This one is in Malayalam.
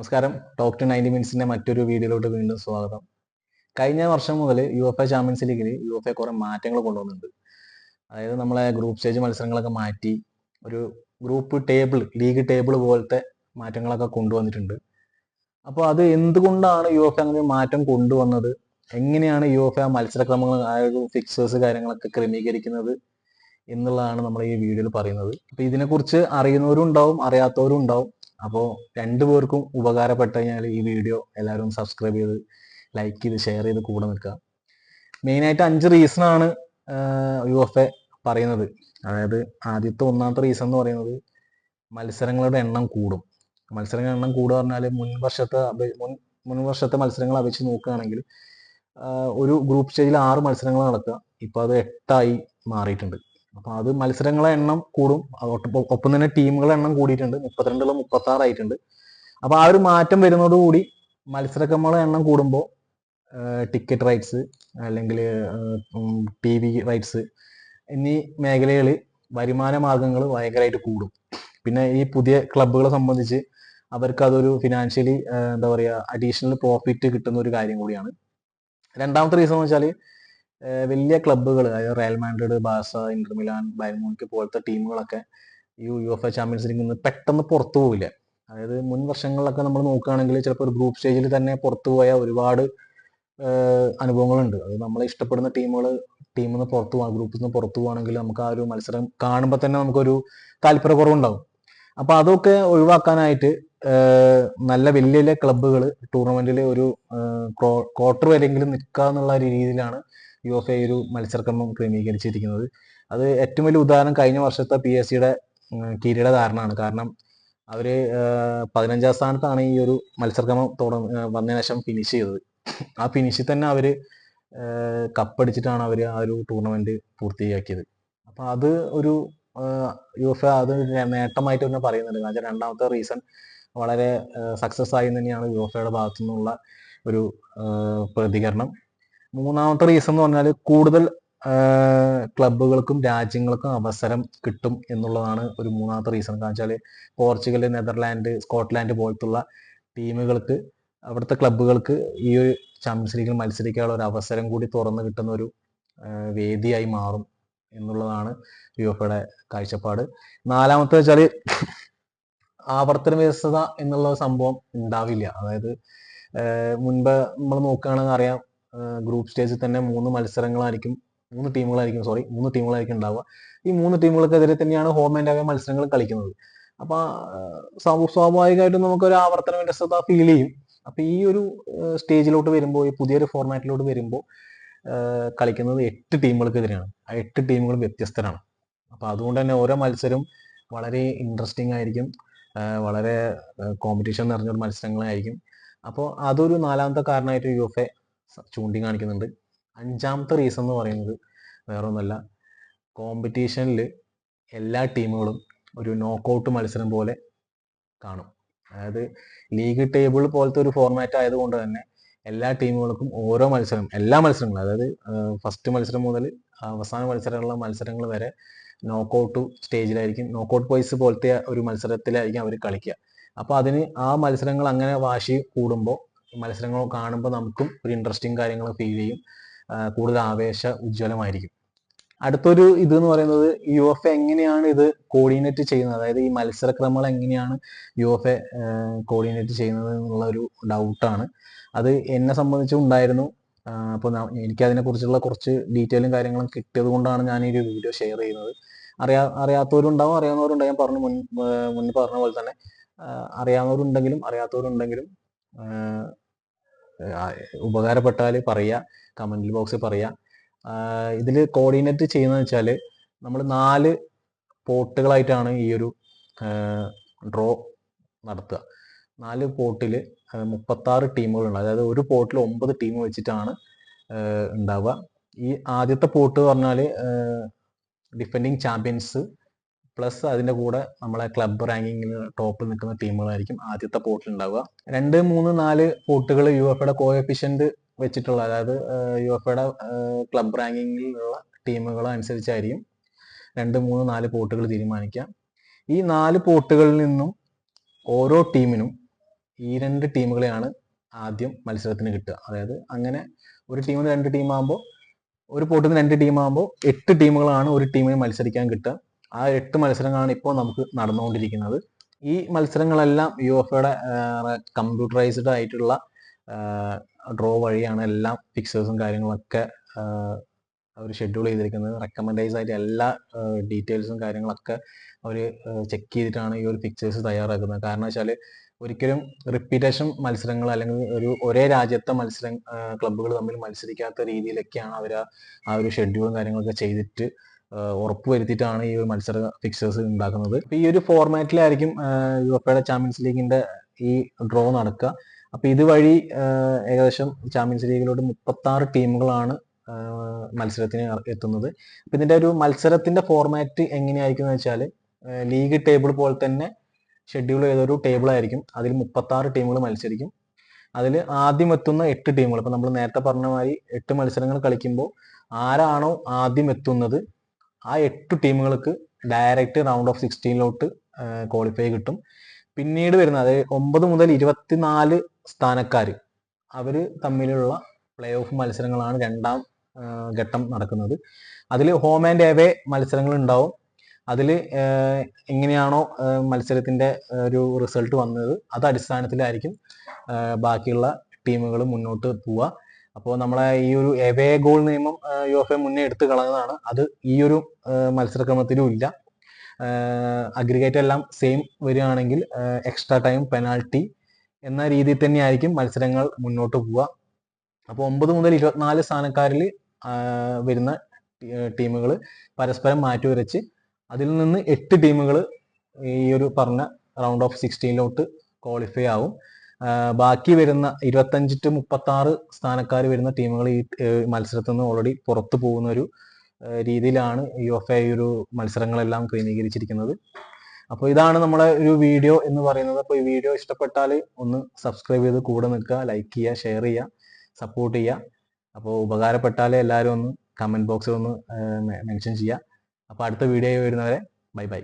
നമസ്കാരം. ടോക്ക് ടു നയന്റി മിനിറ്റ്സിന്റെ മറ്റൊരു വീഡിയോയിലോട്ട് വീണ്ടും സ്വാഗതം. കഴിഞ്ഞ വർഷം മുതൽ യു എഫ് എ ചാമ്പ്യൻസ് ലീഗിൽ യു എഫ് എ കുറെ മാറ്റങ്ങൾ കൊണ്ടുവന്നിട്ടുണ്ട്. അതായത് നമ്മളെ ഗ്രൂപ്പ് സ്റ്റേജ് മത്സരങ്ങളൊക്കെ മാറ്റി ഒരു ഗ്രൂപ്പ് ടേബിൾ ലീഗ് ടേബിൾ പോലത്തെ മാറ്റങ്ങളൊക്കെ കൊണ്ടുവന്നിട്ടുണ്ട്. അപ്പോൾ അത് എന്തുകൊണ്ടാണ് യു എഫ് അങ്ങനെ മാറ്റം കൊണ്ടുവന്നത്? എങ്ങനെയാണ് യു എഫ് എ മത്സരക്രമങ്ങൾ ആ ഒരു ഫിക്സേഴ്സ് കാര്യങ്ങളൊക്കെ ക്രമീകരിക്കുന്നത് എന്നുള്ളതാണ് നമ്മൾ ഈ വീഡിയോയിൽ പറയുന്നത്. അപ്പോൾ ഇതിനെക്കുറിച്ച് അറിയുന്നവരും ഉണ്ടാവും അറിയാത്തവരും ഉണ്ടാവും അപ്പോൾ രണ്ടു പേർക്കും ഉപകാരപ്പെട്ട് കഴിഞ്ഞാൽ ഈ വീഡിയോ എല്ലാവരും സബ്സ്ക്രൈബ് ചെയ്ത് ലൈക്ക് ചെയ്ത് ഷെയർ ചെയ്ത് കൂടെ നിൽക്കുക. മെയിനായിട്ട് അഞ്ച് റീസൺ ആണ് യു എഫ് എ പറയുന്നത്. അതായത് ആദ്യത്തെ ഒന്നാമത്തെ റീസൺ എന്ന് പറയുന്നത് മത്സരങ്ങളുടെ എണ്ണം കൂടും. മത്സരങ്ങളുടെ എണ്ണം കൂടുക പറഞ്ഞാൽ മുൻ വർഷത്തെ മുൻ മുൻ വർഷത്തെ മത്സരങ്ങൾ അപേക്ഷിച്ച് നോക്കുകയാണെങ്കിൽ ഒരു ഗ്രൂപ്പ് സ്റ്റേജിൽ ആറ് മത്സരങ്ങൾ നടക്കുക. ഇപ്പോൾ അത് എട്ടായി മാറിയിട്ടുണ്ട്. അപ്പോൾ അത് മത്സരങ്ങളെ എണ്ണം കൂടും. ഒപ്പം തന്നെ ടീമുകളുടെ എണ്ണം കൂടിയിട്ടുണ്ട്. മുപ്പത്തിരണ്ടുള്ള മുപ്പത്തി ആറായിട്ടുണ്ട് അപ്പൊ ആ ഒരു മാറ്റം വരുന്നതോടുകൂടി മത്സരക്കമ്മളെ എണ്ണം കൂടുമ്പോൾ ടിക്കറ്റ് റൈറ്റ്സ് അല്ലെങ്കിൽ ടി വി റൈറ്റ്സ് എന്നീ മേഖലകളിൽ വരുമാന മാർഗങ്ങൾ ഭയങ്കരമായിട്ട് കൂടും. പിന്നെ ഈ പുതിയ ക്ലബ്ബുകളെ സംബന്ധിച്ച് അവർക്ക് അതൊരു ഫിനാൻഷ്യലി എന്താ പറയുക അഡീഷണൽ പ്രോഫിറ്റ് കിട്ടുന്ന ഒരു കാര്യം കൂടിയാണ്. രണ്ടാമത്തെ റീസൺ എന്ന് വെച്ചാൽ വലിയ ക്ലബ്ബുകൾ അതായത് റയൽ മാൻഡ്രിഡ് ബാസ ഇന്റർ മിലാൻ പോലത്തെ ടീമുകളൊക്കെ ഈ യു എഫ് എ ചാമ്പ്യൻസ് ലീഗിൽ നിന്ന് പെട്ടെന്ന് പുറത്തു പോവില്ല. അതായത് മുൻ വർഷങ്ങളിലൊക്കെ നമ്മൾ നോക്കുകയാണെങ്കിൽ ചിലപ്പോൾ ഒരു ഗ്രൂപ്പ് സ്റ്റേജിൽ തന്നെ പുറത്തു പോയ ഒരുപാട് അനുഭവങ്ങളുണ്ട്. അത് നമ്മളെ ഇഷ്ടപ്പെടുന്ന ടീമുകൾ ടീമിൽ നിന്ന് പുറത്തു പോകാൻ ഗ്രൂപ്പിൽ നിന്ന് പുറത്തു പോകണമെങ്കിൽ നമുക്ക് ആ ഒരു മത്സരം കാണുമ്പോൾ തന്നെ നമുക്കൊരു താല്പര്യക്കുറവുണ്ടാവും. അപ്പൊ അതൊക്കെ ഒഴിവാക്കാനായിട്ട് നല്ല വലിയ വലിയ ക്ലബ്ബുകൾ ടൂർണമെന്റിൽ ഒരു ക്വാർട്ടർ വരെയെങ്കിലും നിൽക്കുക എന്നുള്ള രീതിയിലാണ് യു എഫ് എ ഒരു മത്സരക്രമം ക്രമീകരിച്ചിരിക്കുന്നത്. അത് ഏറ്റവും വലിയ ഉദാഹരണം കഴിഞ്ഞ വർഷത്തെ പി എസ് സിയുടെ കിരീടധാരണമാണ് കാരണം അവർ പതിനഞ്ചാം സ്ഥാനത്താണ് ഈ ഒരു മത്സരക്രമം തുടങ്ങ വന്നതിന് ശേഷം ഫിനിഷ് ചെയ്തത്. ആ ഫിനിഷിൽ തന്നെ അവർ കപ്പടിച്ചിട്ടാണ് അവർ ആ ഒരു ടൂർണമെന്റ് പൂർത്തിയാക്കിയത്. അപ്പൊ അത് ഒരു യു എഫ് അത് നേട്ടമായിട്ട് തന്നെ പറയുന്നുണ്ട്. കാരണം രണ്ടാമത്തെ റീസൺ വളരെ സക്സസ് ആയി തന്നെയാണ് യു എഫ് ഭാഗത്തു നിന്നുള്ള ഒരു പ്രതികരണം. മൂന്നാമത്തെ റീസൺ എന്ന് പറഞ്ഞാൽ കൂടുതൽ ക്ലബുകൾക്കും രാജ്യങ്ങൾക്കും അവസരം കിട്ടും എന്നുള്ളതാണ് ഒരു മൂന്നാമത്തെ റീസൺ കാരണം വെച്ചാൽ പോർച്ചുഗൽ നെതർലാൻഡ് സ്കോട്ട്ലാൻഡ് പോലത്തുള്ള ടീമുകൾക്ക് അവിടുത്തെ ക്ലബുകൾക്ക് ഈ ഒരു ചാമ്പ്യൻസ് ലീഗിൽ മത്സരിക്കാനുള്ള ഒരു അവസരം കൂടി തുറന്നു കിട്ടുന്ന ഒരു വേദിയായി മാറും എന്നുള്ളതാണ് യു എഫയുടെ കാഴ്ചപ്പാട്. നാലാമത്തെ വെച്ചാൽ ആവർത്തന വ്യവസ്ഥത എന്നുള്ള സംഭവം ഉണ്ടാവില്ല. അതായത് മുൻപ് നമ്മൾ നോക്കുകയാണെന്ന് അറിയാം ഗ്രൂപ്പ് സ്റ്റേജിൽ തന്നെ മൂന്ന് മത്സരങ്ങളായിരിക്കും മൂന്ന് ടീമുകളായിരിക്കും സോറി മൂന്ന് ടീമുകളായിരിക്കും ഉണ്ടാവുക. ഈ മൂന്ന് ടീമുകൾക്കെതിരെ തന്നെയാണ് ഹോം ആൻഡ് അവേ മത്സരങ്ങൾ കളിക്കുന്നത്. അപ്പൊ ആഹ് സ്വാ- സ്വാഭാവികമായിട്ടും നമുക്കൊരു ആവർത്തന വിരസത ഫീൽ ചെയ്യും. അപ്പൊ ഈ ഒരു സ്റ്റേജിലോട്ട് വരുമ്പോൾ ഈ പുതിയൊരു ഫോർമാറ്റിലോട്ട് വരുമ്പോൾ കളിക്കുന്നത് എട്ട് ടീമുകൾക്കെതിരെയാണ് ആ എട്ട് ടീമുകൾ വ്യത്യസ്തരാണ്. അപ്പൊ അതുകൊണ്ട് തന്നെ ഓരോ മത്സരം വളരെ ഇൻട്രസ്റ്റിംഗ് ആയിരിക്കും. വളരെ കോമ്പറ്റീഷൻ നിറഞ്ഞൊരു മത്സരങ്ങളായിരിക്കും. അപ്പോൾ അതൊരു നാലാമത്തെ കാരണമായിട്ട് യു എഫ് എ ചൂണ്ടി കാണിക്കുന്നുണ്ട് അഞ്ചാമത്തെ റീസൺ എന്ന് പറയുന്നത് വേറെ ഒന്നല്ല കോമ്പറ്റീഷനിൽ എല്ലാ ടീമുകളും ഒരു നോക്കൗട്ട് മത്സരം പോലെ കാണും. അതായത് ലീഗ് ടേബിൾ പോലത്തെ ഒരു ഫോർമാറ്റ് ആയതുകൊണ്ട് തന്നെ എല്ലാ ടീമുകൾക്കും ഓരോ മത്സരം എല്ലാ മത്സരങ്ങളും അതായത് ഫസ്റ്റ് മത്സരം മുതൽ അവസാന മത്സരമുള്ള മത്സരങ്ങൾ വരെ നോക്കൗട്ട് സ്റ്റേജിലായിരിക്കും നോക്കൗട്ട് പോയിസ് പോലത്തെ ഒരു മത്സരത്തിലായിരിക്കും അവർ കളിക്കുക. അപ്പോൾ അതിന് ആ മത്സരങ്ങൾ അങ്ങനെ വാശി കൂടുമ്പോൾ മത്സരങ്ങൾ കാണുമ്പോൾ നമുക്കും ഒരു ഇൻട്രസ്റ്റിംഗ് കാര്യങ്ങൾ ഫീൽ ചെയ്യും. കൂടുതൽ ആവേശ ഉജ്ജ്വലമായിരിക്കും. അടുത്തൊരു ഇത് എന്ന് പറയുന്നത് യു എഫ് എങ്ങനെയാണ് ഇത് കോർഡിനേറ്റ് ചെയ്യുന്നത്? അതായത് ഈ മത്സരക്രമങ്ങൾ എങ്ങനെയാണ് യു എഫ് എ കോർഡിനേറ്റ് ചെയ്യുന്നത് എന്നുള്ള ഒരു ഡൗട്ടാണ് അത് എന്നെ സംബന്ധിച്ചും ഉണ്ടായിരുന്നു. അപ്പോൾ എനിക്ക് അതിനെക്കുറിച്ചുള്ള കുറച്ച് ഡീറ്റെയിലും കാര്യങ്ങളും കിട്ടിയത് കൊണ്ടാണ് ഞാൻ ഈ ഒരു വീഡിയോ ഷെയർ ചെയ്യുന്നത്. അറിയാ അറിയാത്തവരുണ്ടാവും അറിയാവുന്നവരുണ്ടാവും. ഞാൻ പറഞ്ഞു മുൻ മുന്നേ പറഞ്ഞ പോലെ തന്നെ. അറിയാവുന്നവരുണ്ടെങ്കിലും അറിയാത്തവരുണ്ടെങ്കിലും ഉപകാരപ്പെട്ടാൽ പറയാ കമന്റ് ബോക്സിൽ പറയാ. ഇതിൽ കോർഡിനേറ്റ് ചെയ്യുന്ന വെച്ചാൽ നമ്മൾ നാല് പോട്ടുകളായിട്ടാണ് ഈ ഒരു ഡ്രോ നടത്തുക. നാല് പോട്ടിൽ മുപ്പത്താറ് ടീമുകളുണ്ട്. അതായത് ഒരു പോട്ടിൽ ഒമ്പത് ടീം വെച്ചിട്ടാണ് ഉണ്ടാവുക. ഈ ആദ്യത്തെ പോട്ട് പറഞ്ഞാൽ ഡിഫെൻഡിങ് ചാമ്പ്യൻസ് പ്ലസ് അതിന്റെ കൂടെ നമ്മളെ ക്ലബ് റാങ്കിങ്ങിൽ ടോപ്പിൽ നിൽക്കുന്ന ടീമുകളായിരിക്കും ആദ്യത്തെ പോട്ടിൽ ഉണ്ടാവുക. രണ്ട് മൂന്ന് നാല് പോട്ടുകൾ യു എഫ് എയുടെ കോഎഫിഷ്യന്റ് വെച്ചിട്ടുള്ള അതായത് യു എഫ് എയുടെ ക്ലബ് റാങ്കിങ്ങിലുള്ള ടീമുകൾ അനുസരിച്ചായിരിക്കും രണ്ട് മൂന്ന് നാല് പോട്ടുകൾ തീരുമാനിക്കുക. ഈ നാല് പോട്ടുകളിൽ നിന്നും ഓരോ ടീമിനും ഈ രണ്ട് ടീമുകളെയാണ് ആദ്യം മത്സരത്തിന് കിട്ടുക. അതായത് അങ്ങനെ ഒരു ടീമിൽ രണ്ട് ടീമാകുമ്പോൾ ഒരു പോട്ടിൽ നിന്ന് രണ്ട് ടീമാകുമ്പോൾ എട്ട് ടീമുകളാണ് ഒരു ടീമിന് മത്സരിക്കാൻ കിട്ടുക. ആ എട്ട് മത്സരങ്ങളാണ് ഇപ്പോൾ നമുക്ക് നടന്നുകൊണ്ടിരിക്കുന്നത്. ഈ മത്സരങ്ങളെല്ലാം യു എഫയുടെ കമ്പ്യൂട്ടറൈസ്ഡ് ആയിട്ടുള്ള ഡ്രോ വഴിയാണ് എല്ലാം ഫിക്സേഴ്സും കാര്യങ്ങളൊക്കെ അവർ ഷെഡ്യൂൾ ചെയ്തിരിക്കുന്നത്. റെക്കമെൻഡൈസ് ആയിട്ട് എല്ലാ ഡീറ്റെയിൽസും കാര്യങ്ങളൊക്കെ അവർ ചെക്ക് ചെയ്തിട്ടാണ് ഈ ഒരു ഫിക്സേഴ്സ് തയ്യാറാക്കുന്നത്. കാരണം വെച്ചാൽ ഒരിക്കലും റിപ്പീറ്റേഷൻ മത്സരങ്ങൾ അല്ലെങ്കിൽ ഒരു ഒരേ രാജ്യത്തെ മത്സരം ക്ലബ്ബുകൾ തമ്മിൽ മത്സരിക്കാത്ത രീതിയിലൊക്കെയാണ് അവർ ആ ഒരു ഷെഡ്യൂളും കാര്യങ്ങളൊക്കെ ചെയ്തിട്ട് ഉറപ്പ് വരുത്തിയിട്ടാണ് ഈ ഒരു മത്സര ഫിക്സേഴ്സ് ഉണ്ടാക്കുന്നത്. ഈ ഒരു ഫോർമാറ്റിലായിരിക്കും യൂറോപ്പയുടെ ചാമ്പ്യൻസ് ലീഗിന്റെ ഈ ഡ്രോ നടക്കുക. അപ്പൊ ഇതുവഴി ഏകദേശം ചാമ്പ്യൻസ് ലീഗിലോട്ട് മുപ്പത്തി ടീമുകളാണ് മത്സരത്തിന് എത്തുന്നത്. അപ്പൊ ഇതിന്റെ ഒരു മത്സരത്തിന്റെ ഫോർമാറ്റ് എങ്ങനെയായിരിക്കും എന്ന് വെച്ചാൽ ലീഗ് ടേബിൾ പോലെ തന്നെ ഷെഡ്യൂൾ ചെയ്തൊരു ടേബിൾ ആയിരിക്കും. അതിൽ മുപ്പത്തി ടീമുകൾ മത്സരിക്കും. അതിൽ ആദ്യം എത്തുന്ന എട്ട് ടീമുകൾ ഇപ്പൊ നമ്മൾ നേരത്തെ പറഞ്ഞ മാതിരി എട്ട് മത്സരങ്ങൾ കളിക്കുമ്പോൾ ആരാണോ ആദ്യം എത്തുന്നത് ആ എട്ട് ടീമുകൾക്ക് ഡയറക്റ്റ് റൗണ്ട് ഓഫ് സിക്സ്റ്റീനിലോട്ട് ക്വാളിഫൈ കിട്ടും. പിന്നീട് വരുന്ന അതായത് ഒമ്പത് മുതൽ ഇരുപത്തിനാല് സ്ഥാനക്കാർ അവർ തമ്മിലുള്ള പ്ലേ ഓഫ് മത്സരങ്ങളാണ് രണ്ടാം ഘട്ടം നടക്കുന്നത്. അതിൽ ഹോം ആൻഡ് എവേ മത്സരങ്ങൾ ഉണ്ടാവും. അതിൽ എങ്ങനെയാണോ മത്സരത്തിന്റെ ഒരു റിസൾട്ട് വന്നത് അത് അടിസ്ഥാനത്തിലായിരിക്കും ബാക്കിയുള്ള ടീമുകൾ മുന്നോട്ട് പോവുക. അപ്പോൾ നമ്മളെ ഈ ഒരു എവേ ഗോൾ നിയമം യു എഫ് എ മുന്നേ എടുത്തു കളഞ്ഞതാണ്. അത് ഈ ഒരു മത്സരക്രമത്തിലും ഇല്ല. അഗ്രിഗേറ്റ് എല്ലാം സെയിം വരികയാണെങ്കിൽ എക്സ്ട്രാ ടൈം പെനാൾട്ടി എന്ന രീതിയിൽ തന്നെയായിരിക്കും മത്സരങ്ങൾ മുന്നോട്ട് പോവുക. അപ്പോൾ ഒമ്പത് മുതൽ ഇരുപത്തിനാല് സ്ഥാനക്കാരിൽ വരുന്ന ടീമുകൾ പരസ്പരം മാറ്റി വരച്ച് അതിൽ നിന്ന് എട്ട് ടീമുകൾ ഈ ഒരു പറഞ്ഞ റൗണ്ട് ഓഫ് സിക്സ്റ്റീനിലോട്ട് ക്വാളിഫൈ ആവും. ബാക്കി വരുന്ന ഇരുപത്തഞ്ച് ടു മുപ്പത്തി ആറ് സ്ഥാനക്കാർ വരുന്ന ടീമുകൾ ഈ മത്സരത്തിൽ നിന്ന് ഓൾറെഡി പുറത്തു പോകുന്ന ഒരു രീതിയിലാണ് യു എഫ് ഐ ഒരു മത്സരങ്ങളെല്ലാം ക്രമീകരിച്ചിരിക്കുന്നത്. അപ്പോൾ ഇതാണ് നമ്മളെ ഒരു വീഡിയോ എന്ന് പറയുന്നത്. അപ്പോൾ ഈ വീഡിയോ ഇഷ്ടപ്പെട്ടാൽ ഒന്ന് സബ്സ്ക്രൈബ് ചെയ്ത് കൂടെ നിൽക്കുക ലൈക്ക് ചെയ്യുക ഷെയർ ചെയ്യുക സപ്പോർട്ട് ചെയ്യുക. അപ്പോൾ ഉപകാരപ്പെട്ടാൽ എല്ലാവരും ഒന്ന് കമന്റ് ബോക്സിൽ ഒന്ന് മെൻഷൻ ചെയ്യുക. അപ്പോൾ അടുത്ത വീഡിയോ വരുന്നവരെ ബൈ ബൈ